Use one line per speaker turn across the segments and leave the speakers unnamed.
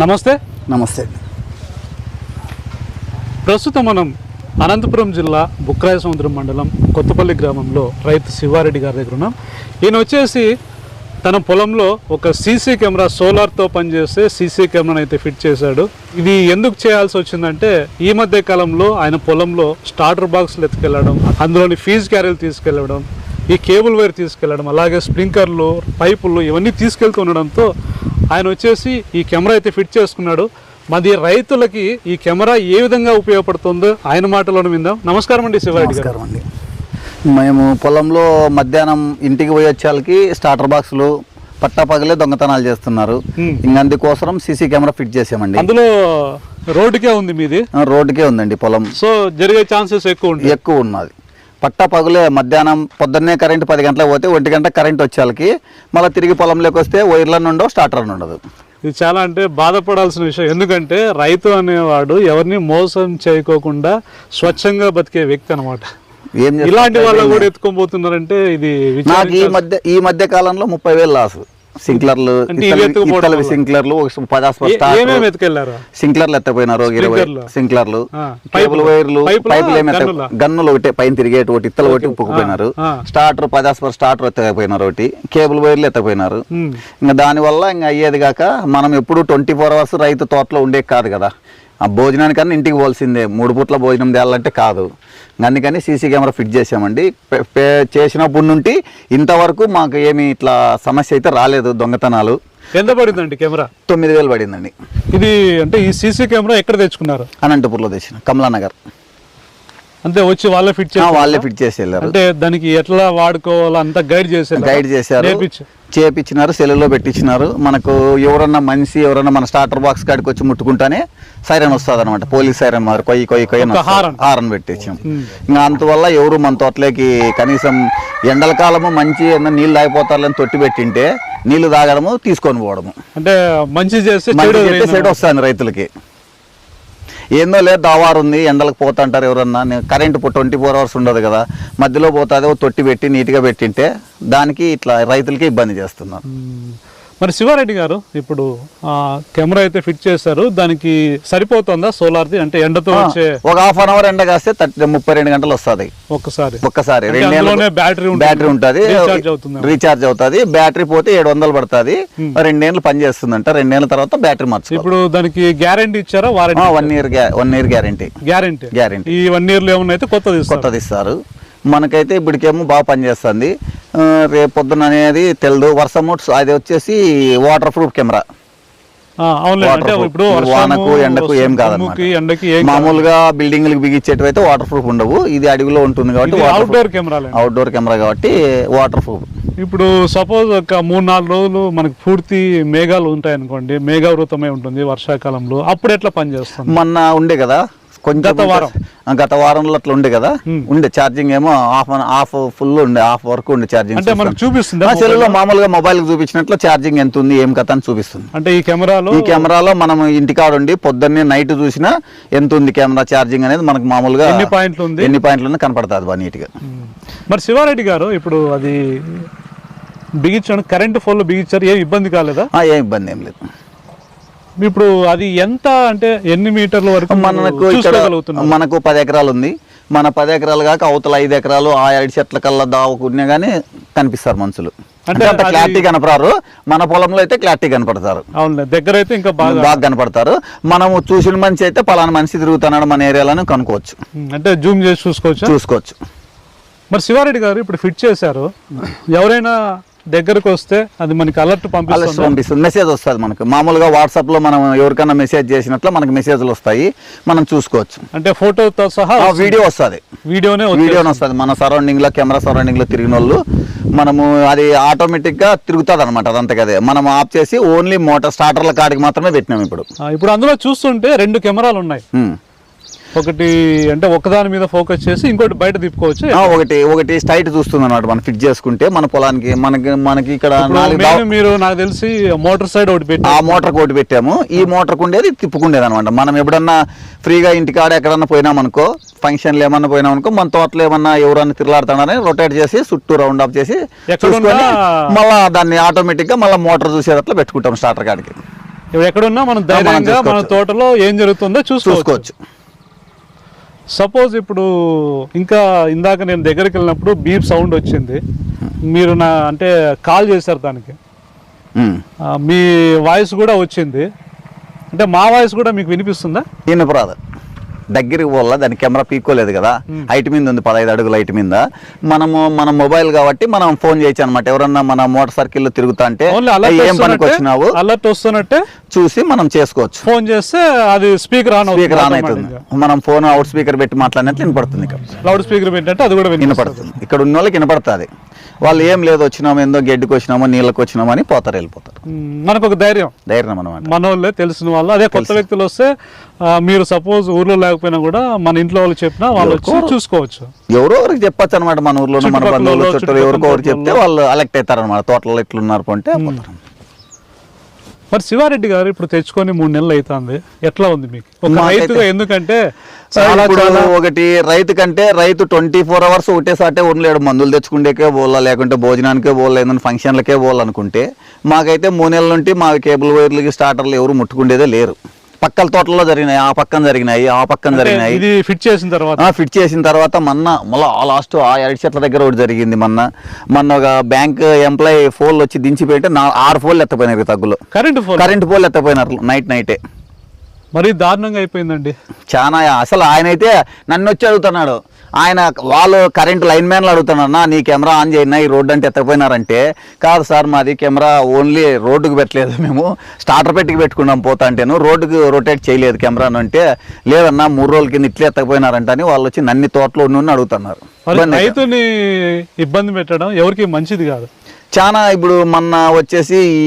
నమస్తే.
నమస్తే.
ప్రస్తుతం మనం అనంతపురం జిల్లా బుక్రాయ సముద్రం మండలం కొత్తపల్లి గ్రామంలో రైతు శివారెడ్డి గారి దగ్గర ఉన్నాం. ఈయన వచ్చేసి తన పొలంలో ఒక సీసీ కెమెరా సోలార్తో పనిచేసే సీసీ కెమెరాను అయితే ఫిట్ చేశాడు. ఇది ఎందుకు చేయాల్సి వచ్చిందంటే ఈ మధ్య కాలంలో ఆయన పొలంలో స్టార్టర్ బాక్స్లు ఎత్తుకెళ్ళడం అందులోని ఫీజు క్యారీలు తీసుకెళ్ళడం ఈ కేబుల్ వైర్ తీసుకెళ్ళడం అలాగే స్ప్రింకర్లు పైపులు ఇవన్నీ తీసుకెళ్తూ ఉండడంతో ఆయన వచ్చేసి ఈ కెమెరా అయితే ఫిట్ చేసుకున్నాడు. మాది రైతులకి ఈ కెమెరా ఏ విధంగా ఉపయోగపడుతుందో ఆయన మాటలోనే విందాం. నమస్కారం అండి శివారెడ్డి గారు.
అండి. మేము పొలంలో మధ్యాహ్నం ఇంటికి పోయి వచ్చేళ్ళకి స్టార్టర్ బాక్సులు పట్టపగలే దొంగతనాలు చేస్తున్నారు. ఇంక అందుకోసం సీసీ కెమెరా ఫిట్ చేసామండి.
అందులో రోడ్డుకే ఉంది మీది?
రోడ్డుకే ఉందండి పొలం.
సో జరిగే ఛాన్సెస్ ఎక్కువ
ఎక్కువ ఉన్నది. పట్ట పగులే మధ్యాహ్నం పొద్దున్నే కరెంట్ పది గంటలకు పోతే ఒంటి గంట కరెంట్ వచ్చేళ్ళకి మళ్ళీ తిరిగి పొలంలోకి వస్తే వైర్లను ఉండవు స్టార్టర్ ఉండదు
ఇది చాలా అంటే బాధపడాల్సిన విషయం. ఎందుకంటే రైతు అనేవాడు ఎవరిని మోసం చేయకోకుండా స్వచ్ఛంగా బతికే వ్యక్తి అనమాట
ఏం?
ఇలాంటి వాళ్ళు కూడా ఎత్తుకొని పోతున్నారంటే ఇది
నాకు ఈ మధ్య ఈ మధ్య కాలంలో ముప్పై వేలు లాసు. సింక్లర్లు ఇత్తలు సింక్లర్లు సింక్లర్లు ఎత్తపోయినారు ఇరవై. సింక్లర్లు కేబుల్
పైపులు.
వైర్లు
పైపులా?
ఏమి
గన్నులా?
ఒకటి పైన తిరిగేటి ఒకటి ఇత్తలు ఒకటి ఉప్పుకుపోయినారు. స్టార్టర్ పదాస్ పర్ స్టార్టర్ ఎత్తకపోయినారు ఒకటి కేబుల్ వైర్లు ఎత్తపోయినారు. ఇంకా దానివల్ల ఇంకా అయ్యేది కాక మనం ఎప్పుడు ట్వంటీ ఫోర్ అవర్స్ రైతు తోటలో ఉండే కాదు కదా ఆ భోజనానికన్నా ఇంటికి పోవాల్సిందే. మూడు పూట్ల భోజనం తేయాలంటే కాదు. అందుకని సీసీ కెమెరా ఫిట్ చేసామండి చేసినప్పటి నుండి ఇంతవరకు మాకు ఏమి ఇట్లా సమస్య అయితే రాలేదు దొంగతనాలు.
ఎంత పడిందండి కెమెరా?
తొమ్మిది వేలు పడిందండి.
ఇది అంటే ఈ సీసీ కెమెరా ఎక్కడ తెచ్చుకున్నారు?
అనంతపూర్లో తెచ్చిన. కమలానగర్.
అంతే వచ్చి వాళ్ళే ఫిట్ చేసి
వాళ్ళే ఫిట్ చేసి వెళ్ళారు
అంటే దానికి ఎట్లా వాడుకోవాలో అంతా గైడ్ చేశారు
గైడ్ చేశారు. చేపించినారు సెల్లులో పెట్టించినారు. మనకు ఎవరన్నా మనిషి ఎవరన్నా మన స్టార్టర్ బాక్స్ కాడికి వచ్చి ముట్టుకుంటానే సైరన్ వస్తుంది అనమాట పోలీస్ సైరన్ మాదిరి కొయ్యి కొయ్యి కొయ్యి
హారన్.
పెట్టించాం ఇంకా అంతవల్ల ఎవరు మన తోటలోకి కనీసం ఎండల కాలము మంచి ఏమన్నా నీళ్ళు తాగిపోతారని తొట్టి పెట్టింటే నీళ్ళు తాగడము తీసుకొని పోవడము.
అంటే మంచి చేస్తే చెడు
సైడ్ వస్తుంది రైతులకి. ఏందో లేదు దావారు ఉంది ఎండలకు పోతుంటారు ఎవరన్నా. నేను ట్వంటీ ఫోర్ అవర్స్ ఉండదు కదా. మధ్యలో పోతుంది తొట్టి పెట్టి నీట్గా పెట్టింటే దానికి ఇట్లా రైతులకి ఇబ్బంది చేస్తున్నారు.
మరి శివారెడ్డి గారు ఇప్పుడు ఆ కెమెరా అయితే ఫిట్ చేశారు. దానికి సరిపోతుందా సోలార్ది? అంటే ఎండతో వచ్చే
ఒక హాఫ్ అన్ అవర్ ఎండ కాస్తే థర్టీ ముప్పై రెండు గంటలు వస్తుంది.
ఒక్కసారి.
ఒక్కసారి.
అంటే బ్యాటరీ.
బ్యాటరీ ఉంటుంది.
రీఛార్జ్ అవుతుందా?
బ్యాటరీ పోతే ఏడు వందలు పడుతుంది. రెండేళ్ళు పని చేస్తుందంట. రెండేళ్ళ తర్వాత బ్యాటరీ మార్చుకోవాలి.
ఇప్పుడు దానికి గ్యారంటీ ఇచ్చారా? Warranty
one year one year guarantee
guarantee
guarantee
ఈ వన్ ఇయర్లో అయితే కొత్తది
కొత్తది ఇస్తారు. మనకైతే ఇప్పటికేమో బాగా పనిచేస్తుంది. రేపు పొద్దున అనేది తెలదు. వర్షము అది వచ్చేసి వాటర్ ప్రూఫ్ కెమెరా. వానకు ఎండకు ఏం కాదన్నమాట. మామూలుగా బిల్డింగ్లకు బిగించేటివి అయితే వాటర్ ప్రూఫ్ ఉండవు. ఇది అడవిలో ఉంటుంది కాబట్టి
అవుట్డోర్ కెమెరాలే.
అవుట్డోర్ కెమెరా కాబట్టి వాటర్ ప్రూఫ్
ఇప్పుడు సపోజ్ ఒక మూడు నాలుగు రోజులు మనకి పూర్తి మేఘాలు ఉంటాయి అనుకోండి మేఘావృతమై ఉంటుంది వర్షాకాలంలో. అప్పుడు ఎట్లా పనిచేస్తుంది?
మొన్న ఉండే కదా? కొంచెం
గత వారం.
గత వారంలో అట్లా ఉండే కదా. ఉండే ఛార్జింగ్ ఏమో హాఫ్ హాఫ్ ఫుల్ ఉండే హాఫ్ వరకు ఉండే ఛార్జింగ్
అంటే మనకు చూపిస్తుందా
సెల్లో మామూలుగా మొబైల్ చూపించినట్లు ఛార్జింగ్ ఎంత ఉంది ఏం కథ అని చూపిస్తుంది.
అంటే ఈ కెమెరాలో
ఈ కెమెరాలో మనం ఇంటికాడ ఉండి పొద్దున్నే నైట్ చూసినా ఎంత ఉంది కెమెరా ఛార్జింగ్ అనేది మనకు మామూలుగా
ఎన్ని పాయింట్లు ఉంది?
ఎన్ని పాయింట్లు కనపడుతుంది బాగా నీట్గా.
మరి శివారెడ్డి గారు ఇప్పుడు అది బిగించాను కరెంటు ఫోన్లో బిగించారు ఏం ఇబ్బంది కాలేదా?
ఆ, ఏం ఇబ్బంది ఏం లేదు.
ఇప్పుడు అది ఎంత అంటే ఎన్ని మీటర్ల వరకు
మనకు మనకు పది ఎకరాలు ఉంది. మన పది ఎకరాలు కాక అవతల ఐదు ఎకరాలు ఆ ఐదు చెట్ల కల్లా దావుకున్నా కానీ కనిపిస్తారు మనుషులు.
అంటే
అంత క్లారిటీ కనపడారు. మన పొలంలో అయితే క్లారిటీ కనపడతారు.
అవునులే దగ్గర అయితే ఇంకా బాగా
బాగా కనపడతారు. మనము చూసిన మనిషి అయితే పలానా మనిషి తిరుగుతున్నాడు మన ఏరియాలో కనుక్కోవచ్చు.
అంటే జూమ్ చేసి చూసుకోవచ్చా?
చూసుకోవచ్చు.
మరి శివారెడ్డి గారు ఇప్పుడు ఫిట్ చేశారు. ఎవరైనా దగ్గరకు వస్తే అది మనకి అలర్ట్
అలర్ట్
పంపిస్తుంది.
మెసేజ్ వస్తుంది మనకు. మామూలుగా వాట్సాప్లో మనం ఎవరికైనా మెసేజ్ చేసినట్లు మనకు మెసేజ్లు వస్తాయి. మనం చూసుకోవచ్చు.
అంటే ఫోటోతో సహా
వీడియో వస్తుంది.
వీడియోనే
వీడియోని వస్తుంది. మన సరౌండింగ్లో కెమెరా సరౌండింగ్లో తిరిగిన వాళ్ళు మనము అది ఆటోమేటిక్గా తిరుగుతుంది అనమాట అదంతా కదే. మనం ఆఫ్ చేసి ఓన్లీ మోటార్ స్టార్టర్ల కాడికి మాత్రమే పెట్టినాం ఇప్పుడు.
ఇప్పుడు అందులో చూస్తుంటే రెండు కెమెరాలు ఉన్నాయి. ఒకటి అంటే ఒకదాని మీద ఫోకస్ చేసి ఇంకోటి బయట తిప్పుకోవచ్చు?
ఒకటి ఒకటి స్ట్రైట్ చూస్తుంది అనమాట మనం ఫిట్ చేసుకుంటే మన పొలానికి మనకి మనకి ఇక్కడ
మీరు నాకు తెలిసి మోటార్ సైడ్ ఒకటి పెట్టి
ఆ మోటార్ కోటి పెట్టాము. ఈ మోటార్ ఉండేది తిప్పుకుండేది అనమాట మనం ఎప్పుడన్నా ఫ్రీగా ఇంటికాడ ఎక్కడన్నా పోయినామనుకో ఫంక్షన్లు ఏమన్నా పోయినామనుకో మన తోటలో ఏమన్నా ఎవరన్నా తిరలాడుతున్నారని రొటేట్ చేసి చుట్టూ రౌండ్ ఆఫ్ చేసి చూసుకొని మళ్ళా దాన్ని ఆటోమేటిక్గా మళ్ళీ మోటార్ చూసేటట్లు పెట్టుకుంటాం స్టార్టర్ కాడికి
ఎక్కడున్నా మనం ధైర్యంగా మన. తోటలో ఏం జరుగుతుందో చూసుకోవచ్చు. సపోజ్ ఇప్పుడు ఇంకా ఇందాక నేను దగ్గరికి వెళ్ళినప్పుడు బీప్ సౌండ్ వచ్చింది. మీరు నా అంటే కాల్ చేశారు దానికి. మీ వాయిస్ కూడా వచ్చింది. అంటే మా వాయిస్ కూడా మీకు వినిపిస్తుందా?
ఇనుపరాదు దగ్గరికి పోలా దాని కెమెరా పీక్కోలేదు కదా? హైట్ మీద ఉంది పదహైదు అడుగుల హైట్ మీద. మనము మన మొబైల్ కాబట్టి మనం ఫోన్ చేయొచ్చు అనమాట ఎవరన్నా మన మోటార్ సర్కిల్ తిరుగుతా అంటే
ఓన్లీ
"ఏయ్, ఏం పనికి వచ్చినావు
అలర్ట్ వస్తున్నట్టే?
చూసి మనం చేసుకోవచ్చు.
ఫోన్ చేస్తే అది స్పీకర్ ఆన్
స్పీకర్ ఆన్ అవుతుంది. మనం ఫోన్ అవుట్ స్పీకర్ పెట్టి మాట్లాడినట్లు వినపడుతుంది
లౌడ్ స్పీకర్ ఏంటంటే అది కూడా వినపడుతుంది.
ఇక్కడ ఉన్న వాళ్ళకి వినపడుతుంది. వాళ్ళు ఏం లేదు వచ్చినాము ఏందో గడ్డికి వచ్చినామో నీళ్ళకి వచ్చినామో అని పోతారు వెళ్ళిపోతారు.
మనకు ఒక ధైర్యం.
ధైర్యం అనమాట
మన వాళ్ళే తెలిసిన వాళ్ళు. అదే కొత్త వ్యక్తులు వస్తే మీరు సపోజ్ ఊర్లో లేకపోయినా కూడా మన ఇంట్లో వాళ్ళు చెప్పినా వాళ్ళు వచ్చి చూసుకోవచ్చు.
ఎవరో ఒకరికి చెప్పొచ్చు అనమాట మన ఊర్లో మన బంధువులు చుట్టూ ఎవరికో ఒకరికి చెప్తే వాళ్ళు. అలెక్ట్ అవుతారు అనమాట తోటలో ఎట్లున్నారు అంటే.
మరి శివారెడ్డి గారు ఇప్పుడు తెచ్చుకొని మూడు నెలలు అవుతుంది. ఎట్లా ఉంది మీకు? ఒక రైతుగా ఎందుకంటే
ఒకటి రైతు కంటే రైతు ట్వంటీ ఫోర్ అవర్స్ ఒకటేసాటే ఉండలేడు. మందులు తెచ్చుకుండేకే పోలా లేకుంటే భోజనానికే పోలా ఏదైనా ఫంక్షన్లకే పోవాలనుకుంటే మాకైతే మూడు నెలల నుండి మా కేబుల్ వైర్లకి స్టార్టర్లు ఎవరు ముట్టుకుండేదే లేరు. పక్కల తోటల్లో జరిగినాయి ఆ పక్కన జరిగినాయి ఆ పక్కన జరిగినాయి.
ఇది ఫిట్ చేసిన తర్వాత?
ఫిట్ చేసిన తర్వాత మొన్న మళ్ళీ ఆ లాస్ట్ ఆ అరటి చెట్ల దగ్గర ఒకటి జరిగింది మొన్న. మొన్న ఒక బ్యాంక్ ఎంప్లాయీ ఫోన్లు వచ్చి దించిపెట్టి నా ఆరు ఫోన్లు ఎత్తపోయినారు తగ్గులు.
కరెంట్ ఫోన్
కరెంట్ పోల్ ఎత్తపోయినారు నైట్ నైటే
మరీ దారుణంగా అయిపోయిందండి.
చాలా అసలు ఆయన అయితే నన్ను వచ్చి అడుగుతున్నాడు ఆయన వాళ్ళు కరెంట్ లైన్ మ్యాన్లు అడుగుతున్నారు నా కెమెరా ఆన్ చేయనా ఈ రోడ్డు అంటే ఎత్తపోయినారంటే కాదు సార్ మాది కెమెరా ఓన్లీ రోడ్డుకు పెట్టలేదు మేము. స్టార్టర్ పెట్టికి పెట్టుకున్నాం పోతా అంటేను. రోడ్డుకు రొటేట్ చేయలేదు కెమెరాను అంటే లేదన్నా మూడు రోజుల కింద ఇట్లే ఎత్తపోయినారంట అని వాళ్ళు వచ్చి నన్ని తోటలో నుండి అడుగుతున్నారు.
రైతుని ఇబ్బంది పెట్టడం ఎవరికి మంచిది కాదు.
చాలా ఇప్పుడు మొన్న వచ్చేసి ఈ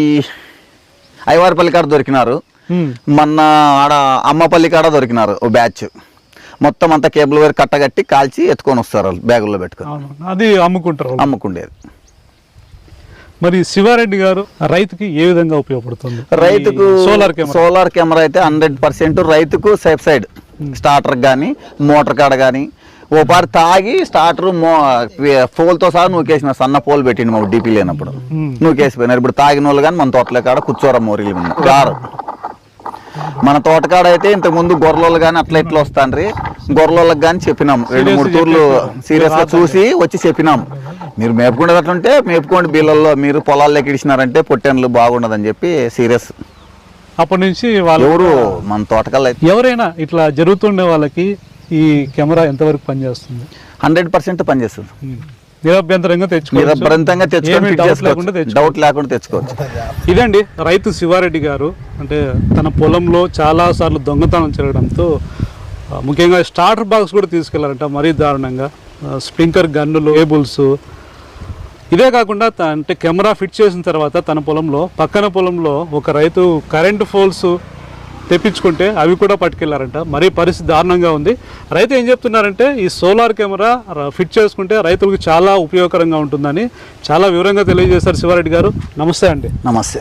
ఐవారిపల్లి కాడ దొరికినారు. మొన్న ఆడ అమ్మపల్లి కాడ దొరికినారు ఓ బ్యాచ్. మొత్తం అంతా కేబుల్ వైర్ కట్టగట్టి కాల్చి ఎత్తుకొని వస్తారు వాళ్ళు బ్యాగుల్లో పెట్టుకొని.
అది అమ్ముకుంటారు.
అమ్ముకుండేది.
మరి శివారెడ్డి గారు రైతుకి ఏ విధంగా ఉపయోగపడుతుంది?
రైతుకు
సోలార్ కెమెరా.
సోలార్ కెమెరా అయితే హండ్రెడ్ పర్సెంట్ రైతుకు సేఫ్ సైడ్. స్టార్టర్ కానీ మోటార్ కాడ కానీ ఓ పారి తాగి స్టార్టర్ మో పోల్తో సహా నూకేసిన సన్న పోల్ పెట్టిండు మా డీపీ లేనప్పుడు.
Hmm.
నూకేసిపోయినారు. ఇప్పుడు తాగిన వాళ్ళు కానీ మన తోటల కాడ కూర్చోరా మోరీలు మీద రారు. మన తోటకాడ అయితే ఇంతకు ముందు గొర్రెలు కానీ అట్లా ఇట్లా వస్తాండ్రి. గొర్రెలకు కానీ చెప్పినాం. రెండు మూడు తూర్లు సీరియస్గా చూసి వచ్చి చెప్పినాం. మీరు మేపుకునేటట్లుంటే మేపుకోండి బీళ్ళల్లో మీరు పొలాల్లోకి ఇడిచినారంటే పొట్టెన్లు బాగుండదని చెప్పి సీరియస్
అప్పటి నుంచి వాళ్ళు
ఎవరు మన తోటకల్లా
ఎవరైనా ఇట్లా జరుగుతుండే వాళ్ళకి ఈ కెమెరా ఎంతవరకు పనిచేస్తుంది?
హండ్రెడ్ పర్సెంట్ పనిచేస్తుంది.
నిరభ్యంతరంగా తెచ్చుకోవచ్చు. డౌట్. లేకుండా తెచ్చుకోవచ్చు. ఇదండి రైతు శివారెడ్డి గారు అంటే తన పొలంలో చాలా సార్లు దొంగతనం జరగడంతో ముఖ్యంగా స్టార్టర్ బాక్స్ కూడా తీసుకెళ్ళారంట మరీ దారుణంగా. స్ప్రింకర్ గన్నులు కేబుల్స్ ఇదే కాకుండా అంటే కెమెరా ఫిట్ చేసిన తర్వాత తన పొలంలో పక్కన పొలంలో ఒక రైతు కరెంటు పోల్స్ తెప్పించుకుంటే అవి కూడా పట్టుకెళ్ళారంట. మరీ పరిస్థితి దారుణంగా ఉంది. రైతు ఏం చెప్తున్నారంటే ఈ సోలార్ కెమెరా ఫిట్ చేసుకుంటే రైతులకు చాలా ఉపయోగకరంగా ఉంటుందని చాలా వివరంగా తెలియజేశారు శివారెడ్డి గారు. నమస్తే అండి.
నమస్తే.